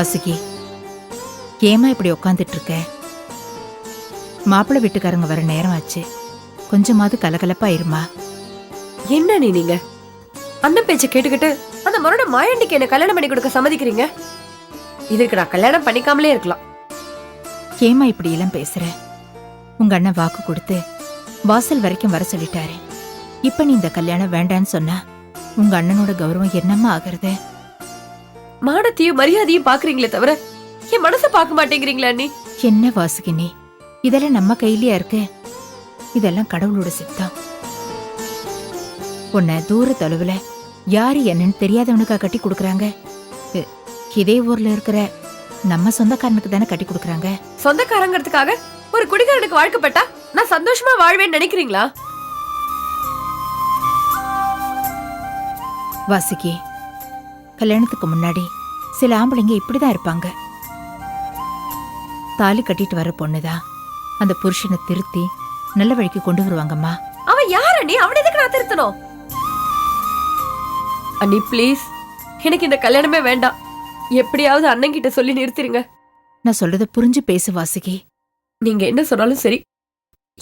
வாசுகி ஏமா இப்படி உக்காந்துட்டு இருக்க மாப்பிள்ளை வீட்டுக்காரங்க வர நேரம் ஆச்சு கொஞ்சமாவது கலகலப்பா இருமா என்ன நீ நீங்க? அண்ணன் பேச்ச கேட்டுக்கிட்டு அந்த மறுட மாயாண்டிக்கு என்ன கல்யாணம் பண்ணி கொடுக்க சம்மதிக்கிறீங்க? இதுக்கு நான் கல்யாணம் பண்ணிக்காமலே இருக்கலாம். ஏமா இப்படி எல்லாம் பேசுற? உங்க அண்ணன் வாக்கு கொடுத்து வாசல் வரைக்கும் வர சொல்லிட்டாரு. இப்ப நீ இந்த கல்யாணம் வேண்டான்னு சொன்னா உங்க அண்ணனோட கௌரவம் என்னம்மா ஆகுறது? மானத்தையும் மரியாதையும் பாக்குறீங்களே தவிர என் மனசை பார்க்க மாட்டேங்கிறீங்களா நீ என்ன வாசுகினி? இதெல்லாம் நம்ம கையிலயா இருக்கு? இதெல்லாம் கடவுளோட சித்தம். உன்னை தூர தொலைவுல யாரு என்னன்னு தெரியாதவனுக்கா கட்டி கொடுக்கறாங்க? இதே ஊர்ல இருக்கிற நம்ம சொந்தக்காரனுக்கு தானே கட்டி கொடுக்கறாங்க? சொந்தக்காரங்கிறதுக்காக ஒரு குடிகாரனுக்கு வாழ்க்கப்பட்டா நான் சந்தோஷமா வாழ்வேன்னு நினைக்கிறீங்களா? வாசுகி கல்யாணத்துக்கு முன்னாடி சில ஆம்பளைங்க இப்படிதான் இருப்பாங்க. தாலி கட்டிட்டு வர பொண்ணுதான் அந்த புருஷனை திருத்தி நல்ல வழிக்கு கொண்டு வருவாங்கம்மா. அவன் யார் அண்ணி அவனை எதுக்கு நான் திருத்தணும்? அண்ணி ப்ளீஸ் எனக்கு இந்த கல்யாணமே வேண்டாம். எப்படியாவது அண்ணன் கிட்ட சொல்லி நிறுத்திருங்க. நான் சொல்றத புரிஞ்சு பேசு வாசுகி. நீங்க என்ன சொன்னாலும் சரி.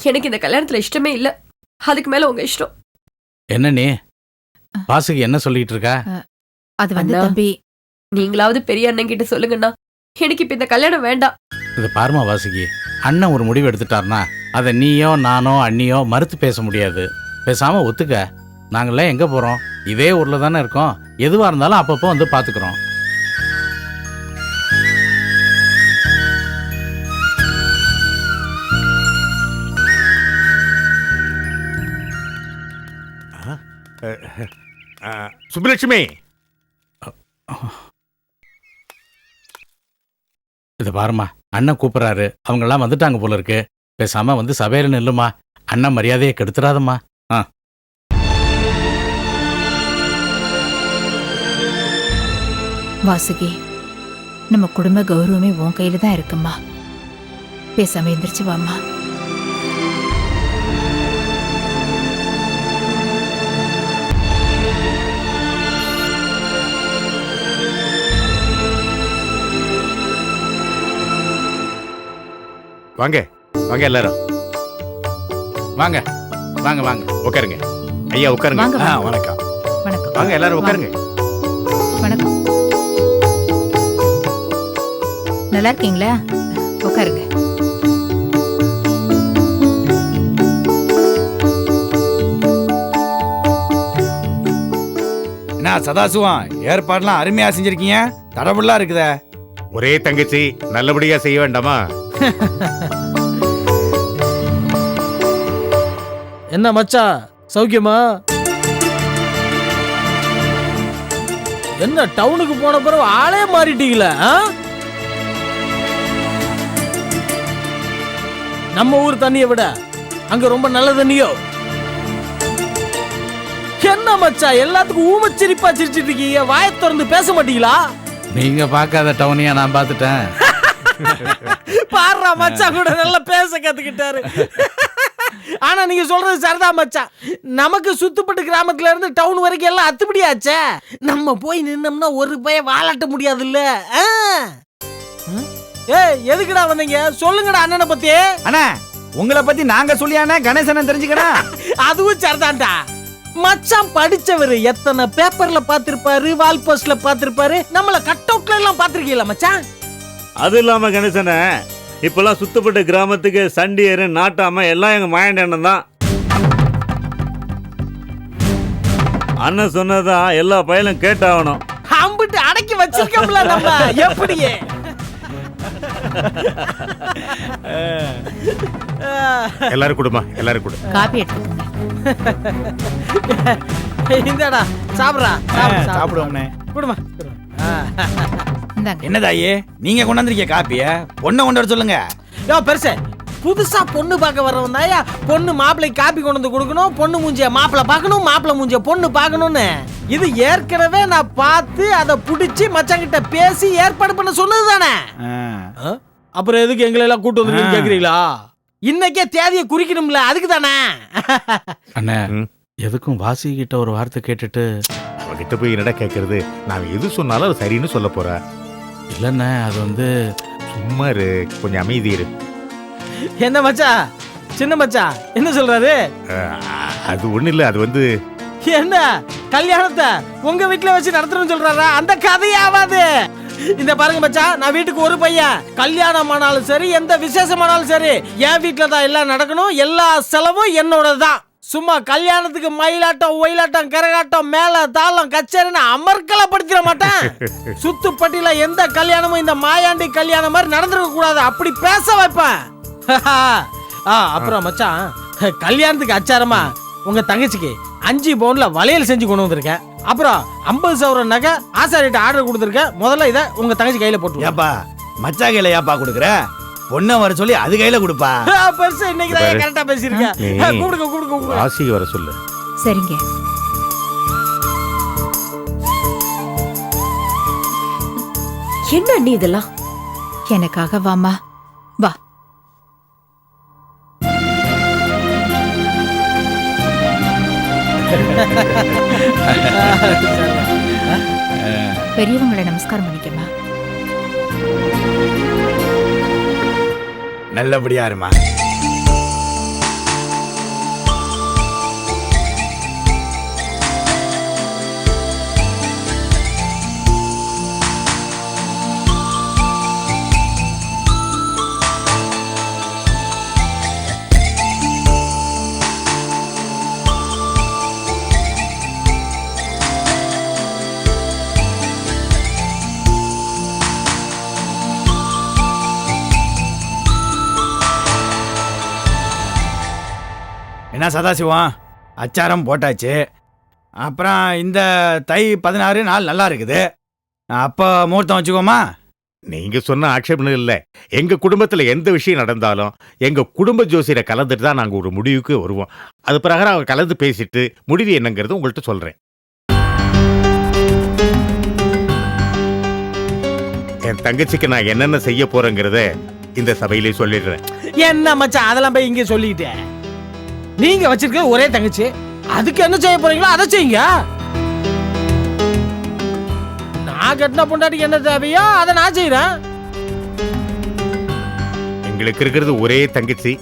எனக்கு இந்த கல்யாணத்துல இஷ்டமே இல்ல. அதுக்கு மேல உங்க இஷ்டம். என்ன நீ? வாசுகி என்ன சொல்லிட்டு இருக்கா? அது வந்து அண்ணா. தம்பி நீங்களாவது பெரிய அண்ணன் கிட்ட சொல்லுங்கண்ணா. எனக்கு இப்ப இந்த கல்யாணம் வேண்டாம். இது பாருமா வாசுகி அண்ணன் ஒரு முடிவு எடுத்துட்டாருனா அதை நீயோ நானோ அண்ணியோ மறுத்து பேச முடியாது. பேசாம ஒத்துக்க. நாங்களாம் எங்க போறோம்? இதே ஊர்ல தானே இருக்கோம். எதுவா இருந்தாலும் அப்பப்போ வந்து பாத்துக்கிறோம். சுப்புலட்சுமி! இதை பாருமா அண்ணன் கூப்பிட்றாரு. அவங்கெல்லாம் வந்துட்டாங்க போல இருக்கு. பேசாம வந்து சபையில நில்லுமா அண்ணன் மரியாதையை கெடுத்துறாதம்மா. வாசுகி நம்ம குடும்ப கௌரவமே உன் கையில தான் இருக்கும்மா. பேசாம எந்திரிச்சு வாம்மா. வாங்க வாங்க எல்லாரும். வாங்க வாங்க வாங்க. உட்காருங்க. ஐயா உட்காருங்க. வாங்க, ஆ, வாங்க. வணக்கம். வணக்கம். வாங்க எல்லாரும் உட்காருங்க. வணக்கம். நல்லா இருக்கீங்களா? உட்காருங்க. என்ன சதாசிவம் ஏற்பாடுலாம் அருமையா செஞ்சிருக்கீங்க? தடபுள்ளா இருக்குதே. ஒரே தங்கச்சி நல்லபடியா செய்ய வேண்டாமா? என்ன மச்சான் சௌக்கியமா? என்ன டவுனுக்கு போன பிறகு ஆளே மாறிட்டீங்களே? நம்ம ஊர் தண்ணியை விட அங்க ரொம்ப நல்ல தண்ணியோ? என்ன மச்சான் எல்லாத்துக்கும் ஊமச்சிரிப்பா சிரிச்சிட்டு இருக்கீங்க வாயை திறந்து பேச மாட்டீங்களா? நீங்க பார்க்காத டவுனியா நான் பார்த்துட்டேன். பாடுறா மச்சான் கூட நல்லா பேச கத்துக்கிட்டாரு. ஆனா நீங்க சொல்றது சரிதான் மச்சான் நமக்கு சுத்துப்பட்டு கிராமத்துல இருந்து டவுன் வரைக்கும் எல்லாம் அத்துப்படியாச்சே. நம்ம போய் நின்னோம்னா ஒரு பய வாலாட்ட முடியாதுல்ல. ஆ? ம்? ஏய் எதுக்குடா வந்தீங்க? சொல்லுங்கடா அண்ணனை பத்தி. அண்ணா உங்களை பத்தி நாங்க சொல்லியானே கணேசன் தெரிஞ்சுக்கடா. அதுவும் சரிதான்டா. மச்சான் படிச்சவரு எத்தனை பேப்பர்ல பாத்திருப்பாரு வால் போஸ்ட்ல பாத்திருப்பாரு நம்மள கட் அவுட்ல எல்லாம் பாத்திருக்கீங்களா மச்சான்? அது இல்லாம கணேசனே இப்பெல்லாம் சுத்தப்பட்ட கிராமத்துக்கு சண்டியரு நாட்டாம எல்லாம் எங்க மாயண்ட அண்ணன் தான். அண்ணன் சொன்னதான் எல்லா பயலும் கேட்டாகணும். அம்பிட்டு அடக்கி வச்சிருக்கோம்ல நம்ம எப்படியே? எல்லாரும் கொடுமா எல்லாரும் கொடு. காப்பி எடுத்துக்கோங்க. இந்தாடா சாப்பிடுறா சாப்பிடு, சாப்பிடு. சாப்பிடுவோம்ண்ணே குடுமா. என்னதாயே? நீங்க கொண்டாந்துருக்கீங்க காப்பிய? பொண்ணை கொண்டு வர சொல்லுங்க. யோ பெருசே புதுசா பொண்ணு பார்க்க வர்றவன் தாயா பொண்ணு மாப்பிள்ளை காப்பி கொண்டு வந்து கொடுக்கணும் பொண்ணு மூஞ்சிய மாப்பிள்ளை பார்க்கணும் மாப்பிள்ளை மூஞ்சிய பொண்ணு பார்க்கணும்னு. இது ஏற்கனவே நான் பார்த்து அதை புடிச்சு மச்சாங்கிட்ட பேசி ஏற்பாடு பண்ண சொன்னது தானே. அப்புறம் எதுக்கு எங்களை எல்லாம் கூட்டு வந்து. கேக்குறீங்களா? இன்னைக்கே தேதியை குறிக்கணும்ல அதுக்கு தானே? அண்ணே. எதுக்கும் வாசி கிட்ட ஒரு வார்த்தை கேட்டுட்டு அவகிட்ட போய் என்னடா கேட்கறது நான் எது சொன்னாலும் அது சரின்னு சொல்ல போறா. இல்லைண்ணே அது வந்து சும்மா இரு கொஞ்சம் அமைதி இரு. என்ன மச்சான் சின்ன மச்சான் என்ன சொல்றாரு? அஹ், அது ஒண்ணு இல்ல அது வந்து என்ன? கல்யாணத்தை உங்க வீட்ல வச்சு நடத்தணும்னு சொல்றாரா? அந்த கதையே ஆகாது இந்த பாருங்க மச்சான் நான் வீட்டுக்கு ஒரு பையன். கல்யாணம் ஆனாலும் சரி எந்த விசேஷமானாலும் சரி என் வீட்ல தான் எல்லாம் நடக்கணும். எல்லா செலவும் என்னோட தான் சும்மா கல்யாணத்துக்கு மயிலாட்டம் ஒயிலாட்டம் கரகாட்டம் மேல தாளம் கச்சேரின்னு அமர்க்கலப்படுத்திட மாட்டேன். சுத்துப்பட்டியில எந்த கல்யாணமும் இந்த மாயாண்டி கல்யாணம் மாதிரி நடந்துருக்க கூடாது. அப்படி பேச வைப்பேன். ஆ அப்புறம் மச்சான் கல்யாணத்துக்கு அச்சாரமா உங்க தங்கச்சிக்கு அஞ்சு பவுன்ல வளையல் செஞ்சு கொண்டு வந்திருக்கேன். அப்புறம் ஐம்பது சவரம் நகை ஆசாரிட்ட ஆர்டர் கொடுத்துருக்கேன். முதல்ல இதை உங்க தங்கச்சி கையில போட்டு ஏப்பா மச்சா கையில ஏப்பா கொடுக்குற? பொண்ணை வர சொல்லி அது கையில கொடுப்பா. பெருசு இன்னைக்கு தான். கரெக்டா பேசியிருக்கேன். நீ கூப்பிடுங்க கூப்பிடுங்க ஆசிக்கு வர சொல்லு. சரிங்க. என்ன அண்ணி இதெல்லாம்? எனக்காக வாமா வா. பெரியவங்களை நமஸ்காரம் பண்ணிக்கமா நல்லபடியா இருமா. என்ன சதாசிவம்? அச்சாரம் போட்டாச்சு. அப்புறம் இந்த தை பதினாறு நாள் நல்லா இருக்குது. அப்போ முகூர்த்தம் வச்சுக்கோமா? நீங்க சொன்ன ஆட்சேபனை இல்ல. எங்க குடும்பத்துல எந்த விஷயம் நடந்தாலும் எங்க குடும்ப ஜோசியரை கலந்துட்டு தான் நாங்க ஒரு முடிவுக்கு வருவோம். அது பிரகாரம் அவங்க கலந்து பேசிட்டு முடிவு என்னங்கிறது உங்கள்கிட்ட சொல்றேன். என் தங்கச்சிக்கு நான் என்னென்ன செய்ய போறேங்கிறத இந்த சபையிலே சொல்லிடுறேன். என்ன மச்சான் அதெல்லாம் போய் இங்கே சொல்லிட்டேன். நீங்க வச்சிருக்க ஒரே தங்கச்சி அதுக்கு என்ன செய்ய போறீங்களோ அதை செய்யுங்க. நான் கட்டின பொண்டாட்டிக்கு என்ன தேவையோ அதை நான் செய்யறேன் எங்களுக்கு இருக்கிறது ஒரே தங்கச்சி.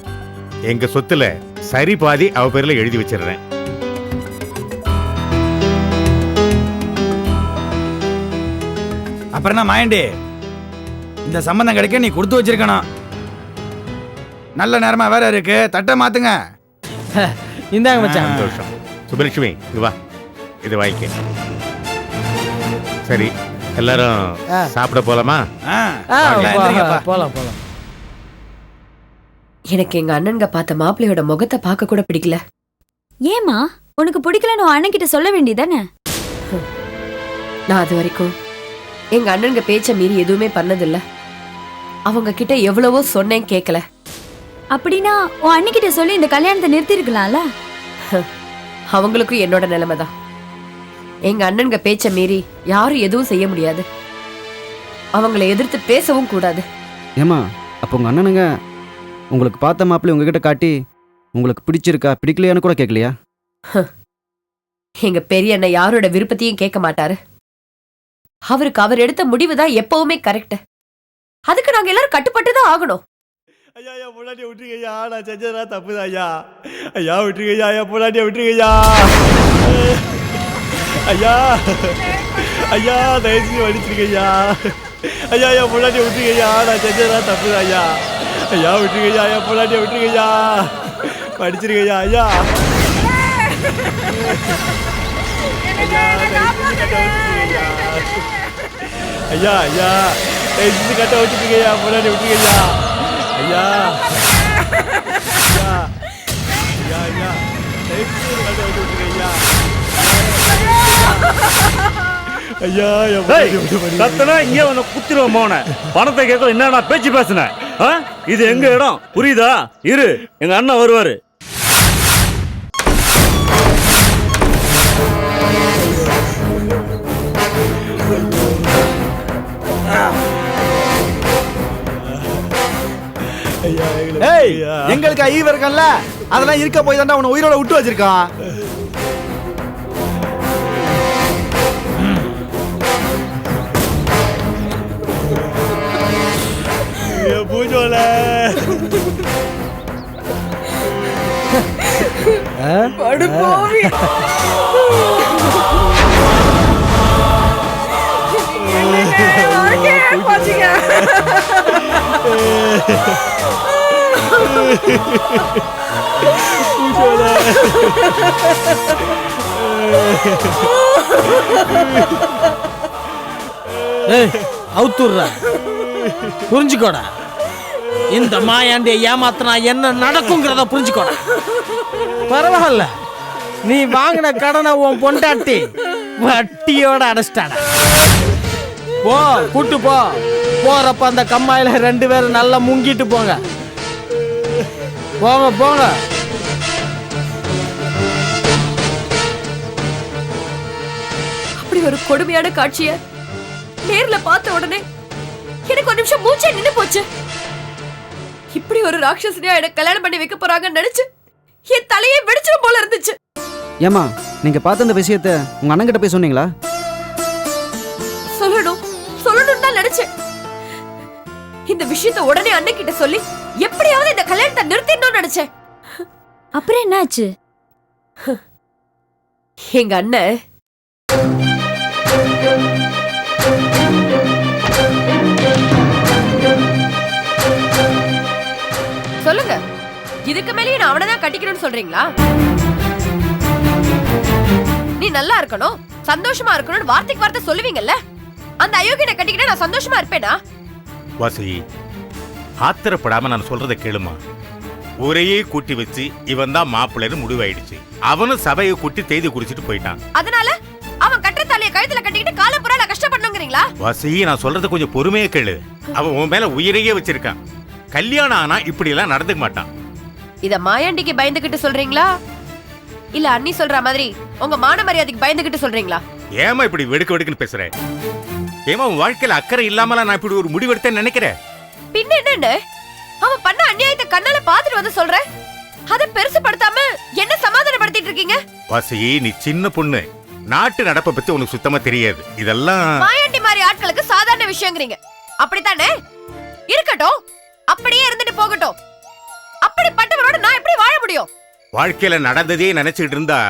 எங்க சொத்துல சரி பாதி அவ பேர்ல எழுதி வச்சிடுறேன். அப்புறம் என்ன மாயண்டி? இந்த சம்பந்தம் கிடைக்க நீ கொடுத்து வச்சிருக்கணும். நல்ல நேரமா வேற இருக்கு. தட்டை மாத்துங்க. இந்தாங்க மச்சான் சந்தோஷம் சுபலட்சுமி இங்க வா இது வாங்கிக்க சரி எல்லாரும். சாப்பிட போலாமா. போலாம் போலாம் எனக்கு எங்க அண்ணன்க பார்த்த மாப்பிள்ளையோட முகத்தை பார்க்க கூட பிடிக்கல ஏமா உனக்கு பிடிக்கலன்னு அண்ணன் கிட்ட சொல்ல வேண்டியதானே நான் அது வரைக்கும் எங்க அண்ணன்க பேச்ச மீறி எதுவுமே பண்ணதில்ல அவங்க கிட்ட எவ்வளவோ சொன்னேன் கேட்கல அப்படின்னா உன் அண்ணன் கிட்ட சொல்லி இந்த கல்யாணத்தை நிறுத்திருக்கலாம்ல? அவங்களுக்கும் என்னோட நிலைமை தான் எங்க அண்ணன்க பேச்ச மீறி யாரும் எதுவும் செய்ய முடியாது. அவங்கள எதிர்த்து பேசவும் கூடாது. ஏம்மா அப்போ உங்கள் அண்ணனுங்க உங்களுக்கு பார்த்த மாப்பிள்ளை உங்ககிட்ட காட்டி உங்களுக்கு பிடிச்சிருக்கா பிடிக்கலையான்னு கூட கேட்கலையா எங்க பெரிய அண்ணன் யாரோட விருப்பத்தையும் கேட்க மாட்டாரு. அவருக்கு அவர் எடுத்த முடிவு தான் எப்பவுமே கரெக்ட் அதுக்கு நாங்க எல்லாரும் கட்டுப்பட்டு தான் ஆகணும். ஐயா ஐயா பொண்டாட்டிய விட்டுருங்கய்யா நான் செஞ்சதா தப்பு ஐயா. ஐயா விட்டுருங்கய்யா ஐயா பொண்டாட்டிய விட்டுருங்கய்யா ஐயா. ஐயா தயவுசெய்து வடிச்சிருக்கய்யா ஐயா. ஐயா பொண்டாட்டிய விட்டுருங்கய்யா நான் செஞ்சதா தப்பு ஐயா. ஐயா விட்டுருங்கய்யா ஐயா பொண்டாட்டிய விட்டுருங்கய்யா படிச்சிருக்கய்யா ஐயா. ஐயா, கட்ட விட்டுருங்கய்யா. ஐயா ஐயா. தயவுசெய்து கட்ட வச்சுருக்கய்யா பொண்டாட்டிய விட்டுருங்கய்யா ஐயா. ஐயா. ஐயா ஐயா. வச்சு விட்டுருங்கய்யா ஐயா. கத்தனா இங்கே உன்னை குத்திருவோம் மோன. பணத்தை கேட்க என்னடா பேச்சு பேசுன ஆ? இது எங்க இடம்? புரியுதா? இரு எங்க அண்ணன் வருவாரு. எங்களுக்கு ஈவ இருக்கல்ல அதெல்லாம் இருக்க போய் தாண்டா உன்னை உயிரோட விட்டு வச்சிருக்கான். போல ஏய் அவுத்துடுறா. புரிஞ்சுக்கோடா. இந்த மாயாண்டிய ஏமாத்தினா என்ன நடக்குங்கிறத புரிஞ்சுக்கோடா. பரவாயில்ல. நீ வாங்கின கடனை உன் பொண்டாட்டி வட்டியோட அடைச்சிட்டாடா. போ கூட்டு போ. போறப்ப அந்த கம்மாயில ரெண்டு பேரும் நல்லா முங்கிட்டு போங்க. போங்க போங்க. அப்படி ஒரு கொடுமையான காட்சிய நேர்ல பார்த்த உடனே எனக்கு ஒரு நிமிஷம் மூச்சே நின்னு போச்சு. இப்படி ஒரு ராட்சசனியா எனக்கு கல்யாணம் பண்ணி வைக்க போறாங்கன்னு நினைச்சு என் தலையே வெடிச்சிடும் போல இருந்துச்சு. ஏம்மா நீங்கள் பார்த்த இந்த விஷயத்த உங்கள் அண்ணன்கிட்ட போய் சொன்னீங்களா? சொல்லணும் சொல்லணும்னு தான் நினைச்சேன். இந்த விஷயத்த உடனே அன்னைக்கிட்ட சொல்லி எப்படியாவது இந்த கல்யாணத்தை நிறுத்திடணும்னு நினைச்சேன். அப்புறம் என்னாச்சு? எங்க அண்ணன். சொல்லுங்க. இதுக்கு மேலேயே நான் அவனை தான் கட்டிக்கணும்னு சொல்றீங்களா? நீ நல்லா இருக்கணும் சந்தோஷமா இருக்கணும்னு வார்த்தைக்கு வார்த்தை சொல்லுவீங்கல்ல? அந்த அயோக்கியனை கட்டிக்கிட்டா நான் சந்தோஷமா இருப்பேனா? வாசுகி ஆத்திரப்படாம நான் சொல்றதை கேளுமா? ஊரையே கூட்டி வச்சு இவன் தான் மாப்பிள்ளைன்னு முடிவாயிடுச்சு. அவனும் சபையை கூட்டி தேதி குறிச்சிட்டு போயிட்டான். அதனால அவன் கட்டுற தாலியை கழுத்துல கட்டிக்கிட்டு காலம் பூரா நான் கஷ்டப்படணுங்கிறீங்களா? வாசுகி நான் சொல்றதை கொஞ்சம் பொறுமையா கேளு. அவன் உன் மேல உயிரையே வச்சிருக்கான். கல்யாணம் ஆனா இப்படி எல்லாம் நடந்துக்க மாட்டான். இத மாயாண்டிக்கு பயந்துகிட்டு சொல்றீங்களா? இல்ல அண்ணி சொல்ற மாதிரி உங்க மான மரியாதைக்கு பயந்துகிட்டு சொல்றீங்களா? ஏமா இப்படி வெடுக்கு வெடுக்குன்னு பேசுற? ஏமா உன் வாழ்க்கையில அக்கறை இல்லாமல நான் இப்படி ஒரு முடிவெடுத்தேன்னு நினைக்கிறேன் பின்ன என்னன்னு? அவன் பண்ண அநியாயத்தை கண்ணால பாத்துட்டு வந்து சொல்ற? அத பெருசுபடுத்தாம என்ன சமாதானப்படுத்திட்டு இருக்கீங்க வாசுகி நீ சின்ன பொண்ணு. நாட்டு நடப்பை பத்தி உனக்கு சுத்தமா தெரியாது. இதெல்லாம் மாயாண்டி மாதிரி ஆட்களுக்கு சாதாரண விஷயங்கிறீங்க. அப்படித்தானே? இருக்கட்டும். அப்படியே இருந்துட்டு போகட்டும். அப்படிப்பட்டவரோட நான் எப்படி வாழ முடியும்? வாழ்க்கையில நடந்ததே நினைச்சிட்டு இருந்தா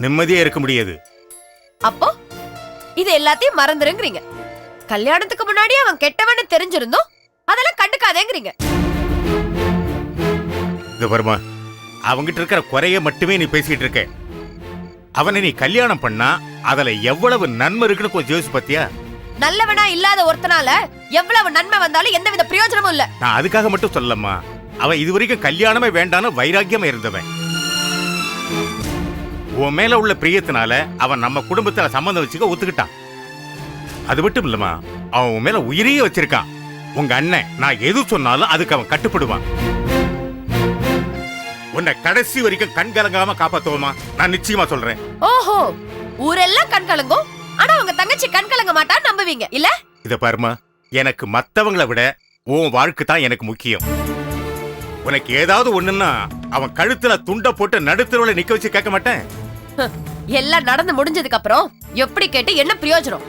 நிம்மதியா இருக்க முடியாது. அப்போ இது எல்லாத்தையும் மறந்துருங்கிறீங்க. கல்யாணத்துக்கு முன்னாடி அவன் கெட்டவன்னு தெரிஞ்சிருந்தோம் அதெல்லாம் கண்டுக்காதேங்கிறீங்க. இது வருமா அவங்கிட்ட இருக்கிற குறைய மட்டுமே நீ பேசிட்டு இருக்க. அவனை நீ கல்யாணம் பண்ணா அதுல எவ்வளவு நன்மை இருக்குன்னு கொஞ்சம் யோசிச்சு பாத்தியா? நல்லவனா இல்லாத ஒருத்தனால எவ்வளவு நன்மை வந்தாலும் எந்தவித பிரயோஜனமும் இல்ல. நான் அதுக்காக மட்டும் சொல்லம்மா அவன் இதுவரைக்கும் கல்யாணமே வேண்டான்னு வைராக்கியமா இருந்தவன். உன் மேல உள்ள பிரியத்தினால அவன் நம்ம குடும்பத்துல சம்மந்தம் வச்சுக்க ஒத்துக்கிட்டான். அது மட்டும் இல்லம்மா அவன் உன் மேல உயிரையே வச்சிருக்கான். உங்க அண்ணன் நான் எது சொன்னாலும் அதுக்கு அவன் கட்டுப்படுவான். உன்னை கடைசி வரைக்கும் கண் கலங்காம காப்பாத்துவோமா? நான் நிச்சயமா சொல்றேன். ஓஹோ ஊரெல்லாம் கண் கலங்கும். ஆனா உங்க தங்கச்சி கண் கலங்க மாட்டா நம்புவீங்க. இல்ல? இத பாருமா எனக்கு மத்தவங்களை விட உன் வாழ்க்கை தான் எனக்கு முக்கியம். உனக்கு ஏதாவது ஒண்ணுன்னா அவன் கழுத்துல துண்ட போட்டு நடுத்தருவுல நிக்க வச்சு கேட்க மாட்டேன். எல்லாம் நடந்து முடிஞ்சதுக்கு அப்புறம் எப்படி கேட்டு என்ன பிரயோஜனம்?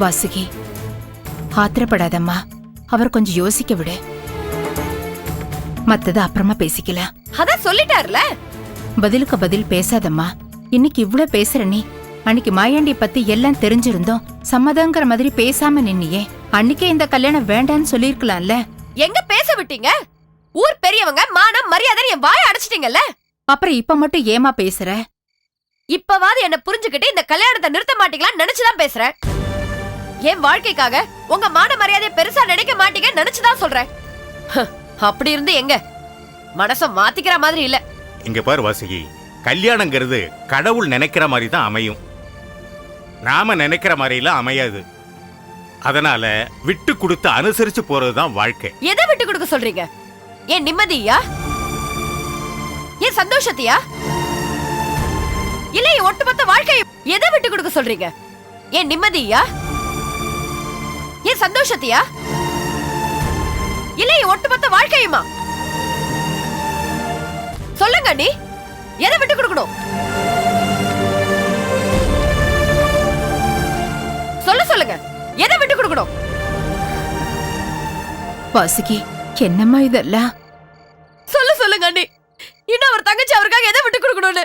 வாசுகி ஆத்திரப்படாதம்மா. அவர் கொஞ்சம் யோசிக்க விடு. மத்தது அப்புறமா பேசிக்கலாம் அதான் சொல்லிட்டாருல? பதிலுக்கு பதில் பேசாதம்மா. இன்னைக்கு இவ்ளோ பேசுற நீ. அன்னைக்கு மாயாண்டி பத்தி எல்லாம் தெரிஞ்சிருந்தோம். சம்மதங்கிற மாதிரி பேசாம நின்னியே. அன்னைக்கே இந்த கல்யாணம் வேண்டான்னு சொல்லிருக்கலாம்ல எங்க பேச விட்டீங்க? ஊர் பெரியவங்க மானம் மரியாதை என் வாய அடைச்சிட்டீங்கல்ல? அப்புறம் இப்ப மட்டும் ஏமா பேசுற? இப்பவாது என்ன புரிஞ்சுக்கிட்டு இந்த கல்யாணத்தை நிறுத்த மாட்டீங்களான்னு நினைச்சுதான் பேசுறேன். என் வாழ்க்கைக்காக உங்க மான மரியாதையை பெருசா நினைக்க மாட்டீங்கன்னு நினைச்சுதான் சொல்றேன். அப்படி இருந்து எங்க? மனச மாத்திக்கிற மாதிரி இல்ல. இங்க பாரு வாசுகி கல்யாணங்கிறது கடவுள் நினைக்கிற மாதிரி தான் அமையும். நாம நினைக்கிற மாதிரிலாம் அமையாது. அதனால விட்டு கொடுத்து அனுசரிச்சு போறதுதான் வாழ்க்கை. எதை விட்டு கொடுக்க சொல்றீங்க? என் நிம்மதியா? என் சந்தோஷத்தையா? இல்ல என் ஒட்டுமொத்த வாழ்க்கை எதை விட்டு கொடுக்க சொல்றீங்க? என் நிம்மதியா? என் சந்தோஷத்தையா? இல்ல என் ஒட்டுமொத்த வாழ்க்கையுமா? சொல்லுங்க நீ எதை விட்டு கொடுக்கணும்? சொல்ல சொல்லுங்க. எதை விட்டு கொடுக்கணும்? வாசுகி என்னம்மா இதெல்லாம்? சொல்ல சொல்லுங்க அண்ணி. இன்னும் அவர் தங்கச்சி அவருக்காக எதை விட்டு கொடுக்கணும்னு?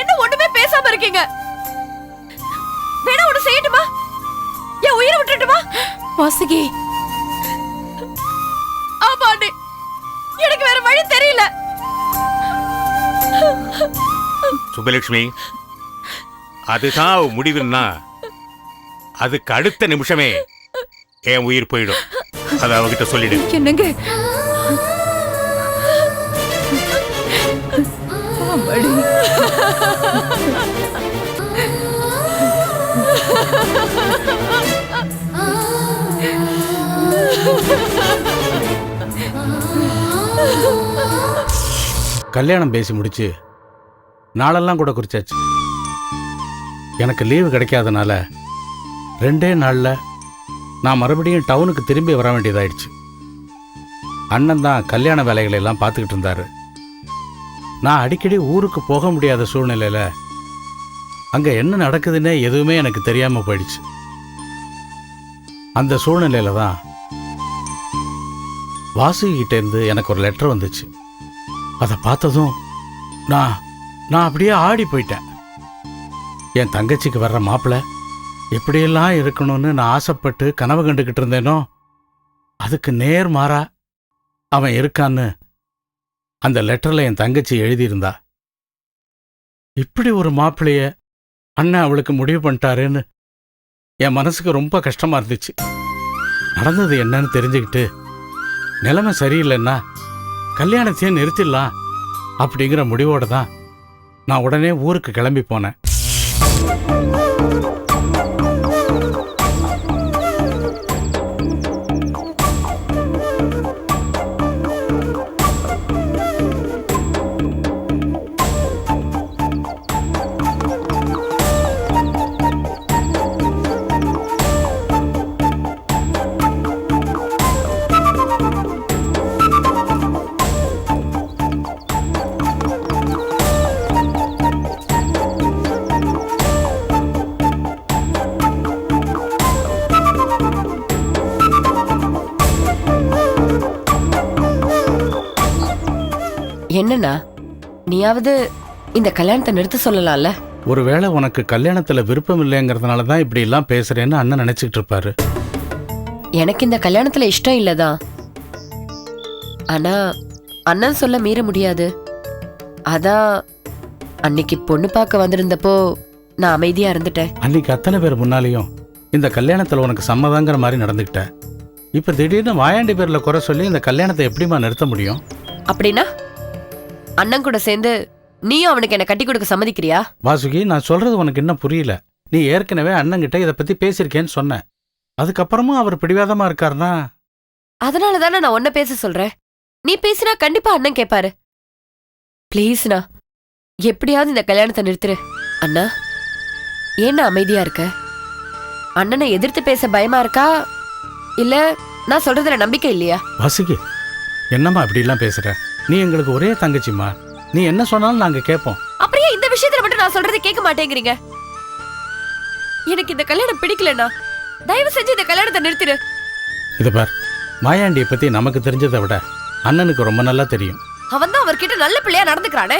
என்ன ஒண்ணுமே பேசாம இருக்கீங்க? வேணா ஒண்ணு செய்யட்டுமா? என் உயிரை விட்டுட்டுமா? வாசுகி. ஆமா அண்ணி எனக்கு வேற வழி தெரியல. சுபலட்சுமி அதுதான் அவ முடிவுன்னா அதுக்கு அடுத்த நிமிஷமே என் உயிர் போயிடும். அதை அவகிட்ட சொல்லிடு. என்னங்க? கல்யாணம் பேசி முடிச்சு நாளெல்லாம் கூட குறிச்சாச்சு. எனக்கு லீவு கிடைக்காதனால ரெண்டே நாளில் நான் மறுபடியும் டவுனுக்கு திரும்பி வர வேண்டியதாயிடுச்சு. அண்ணன் தான் கல்யாண வேலைகளை எல்லாம் பார்த்துக்கிட்டு இருந்தாரு. நான் அடிக்கடி ஊருக்கு போக முடியாத சூழ்நிலையில் அங்கே என்ன நடக்குதுன்னே எதுவுமே எனக்கு தெரியாமல் போயிடுச்சு. அந்த சூழ்நிலையில் தான் வாசுகிட்டேருந்து எனக்கு ஒரு லெட்டர் வந்துச்சு. அதை பார்த்ததும் நான் நான் அப்படியே ஆடி போயிட்டேன். என் தங்கச்சிக்கு வர்ற மாப்பிள்ளை எப்படியெல்லாம் இருக்கணும்னு நான் ஆசைப்பட்டு கனவு கண்டுக்கிட்டு இருந்தேனோ அதுக்கு நேர் மாறா அவன் இருக்கான்னு அந்த லெட்டரில் என் தங்கச்சி எழுதியிருந்தா. இப்படி ஒரு மாப்பிள்ளைய அண்ணன் அவளுக்கு முடிவு பண்ணிட்டாருன்னு என் மனசுக்கு ரொம்ப கஷ்டமாக இருந்துச்சு. நடந்தது என்னன்னு தெரிஞ்சுக்கிட்டு நிலைமை சரியில்லைன்னா கல்யாணத்தையே நிறுத்திடலாம் அப்படிங்கிற முடிவோடு தான் நான் உடனே ஊருக்கு கிளம்பி போனேன். என்னண்ணா? நீயாவது இந்த கல்யாணத்தை நிறுத்த சொல்லலாம்ல? ஒருவேளை உனக்கு கல்யாணத்துல விருப்பம் இல்லைங்கிறதுனால தான் இப்படி எல்லாம் பேசுறேன்னு அண்ணன் நினைச்சிட்டு இருப்பாரு. எனக்கு இந்த கல்யாணத்துல இஷ்டம் இல்லதான் ஆனா அண்ணன் சொல்ல மீற முடியாது. அதான் அன்னைக்கு பொண்ணு பார்க்க வந்திருந்தப்போ நான் அமைதியா இருந்துட்டேன். அன்னைக்கு அத்தனை பேர் முன்னாலேயும் இந்த கல்யாணத்துல உனக்கு சம்மதங்கிற மாதிரி நடந்துக்கிட்ட. இப்ப திடீர்னு வாயாண்டி பேர்ல குறை சொல்லி இந்த கல்யாணத்தை எப்படிம்மா நிறுத்த முடியும்? அப்படின்னா? அண்ணன் கூட சேர்ந்து நீயும் அவனுக்கு என்ன கட்டி கொடுக்க சம்மதிக்கிறியா? வாசுகி நான் சொல்றது உனக்கு இன்னும் புரியல. நீ ஏற்கனவே அண்ணன்கிட்ட இதை பத்தி பேசியிருக்கேன்னு சொன்ன. அதுக்கப்புறமும் அவர் பிடிவாதமா இருக்காருன்னா? அதனால தானே நான் உன்ன பேச சொல்றேன். நீ பேசினா கண்டிப்பா அண்ணன் கேட்பாரு ப்ளீஸ்ண்ணா எப்படியாவது இந்த கல்யாணத்தை நிறுத்துரு. அண்ணா ஏன்னா அமைதியா இருக்க? அண்ணனை எதிர்த்து பேச பயமா இருக்கா? இல்ல நான் சொல்றதுல நம்பிக்கை இல்லையா? வாசுகி என்னம்மா இப்படிலாம் பேசுற? நீ எங்களுக்கு ஒரே தங்கச்சிம்மா. நீ என்ன சொன்னாலும் நாங்க கேட்போம் அப்படியே இந்த விஷயத்துல மட்டும் நான் சொல்றதை கேட்க மாட்டேங்கிறீங்க? எனக்கு இந்த கல்யாணம் பிடிக்கலண்ணா. தயவு செஞ்சு இந்த கல்யாணத்தை நிறுத்திடு இதை பார் மாயாண்டியை பத்தி நமக்கு தெரிஞ்சதை விட அண்ணனுக்கு ரொம்ப நல்லா தெரியும். அவன் தான் அவர்கிட்ட நல்ல பிள்ளையா நடந்துக்கிறானே.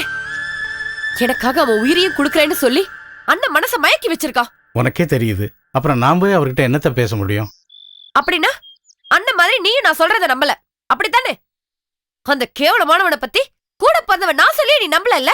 எனக்காக அவன் உயிரையும் கொடுக்கறேன்னு சொல்லி அண்ணன் மனச மயக்கி வச்சிருக்கான் உனக்கே தெரியுது. அப்புறம் நான் போய் அவர்கிட்ட என்னத்த பேச முடியும்? அப்படின்னா அண்ணன் மாதிரி நீயும் நான் சொல்றத நம்பல. அப்படித்தானே? அந்த கேவலமானவனை பத்தி கூட பிறந்தவன் நான் சொல்லி நீ நம்பல